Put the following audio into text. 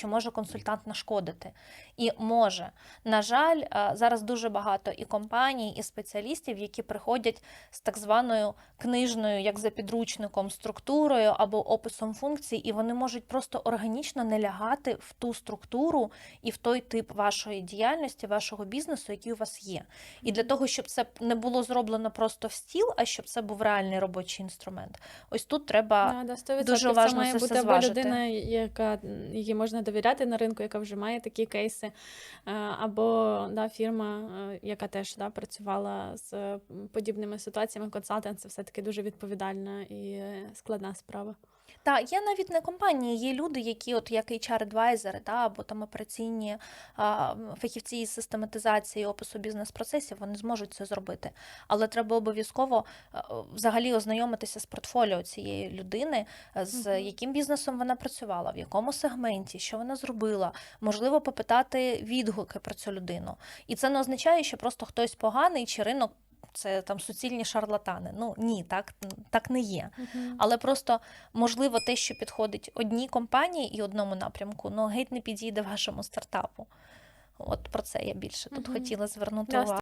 Чи може консультант нашкодити? І може. На жаль, е, зараз дуже багато і компаній, і спеціалістів, які приходять з так званою книжною, як за підручником, структурою або описом функцій, і вони можуть просто органічно не лягати в ту структуру і в той тип вашої діяльності, вашого бізнесу, який у вас є. І для того, щоб це не було зроблено просто в стіл, а щоб це був реальний робочий інструмент. Ось тут треба. Да, да, 100% дуже це важно має це бути все або зважити. людина, яка її можна довіряти на ринку, яка вже має такі кейси, е, або да, фірма, е, яка теж да, працювала з е, подібними ситуаціями. Консалтинг це все-таки дуже відповідальна і складна справа. Та є навіть не компанії, є люди, які, от як HR-адвайзери, та, або там операційні а, фахівці із систематизації опису бізнес-процесів, вони зможуть це зробити. Але треба обов'язково а, взагалі ознайомитися з портфоліо цієї людини, е, з Мгм. яким бізнесом вона працювала, в якому сегменті, що вона зробила. Можливо, попитати відгуки про цю людину. І це не означає, що просто хтось поганий чи ринок. Це там суцільні шарлатани. Ну ні, так, так не є. Але просто можливо те, що підходить одній компанії і одному напрямку, ну геть не підійде вашому стартапу. От про це я більше тут Мгм. хотіла звернути увагу.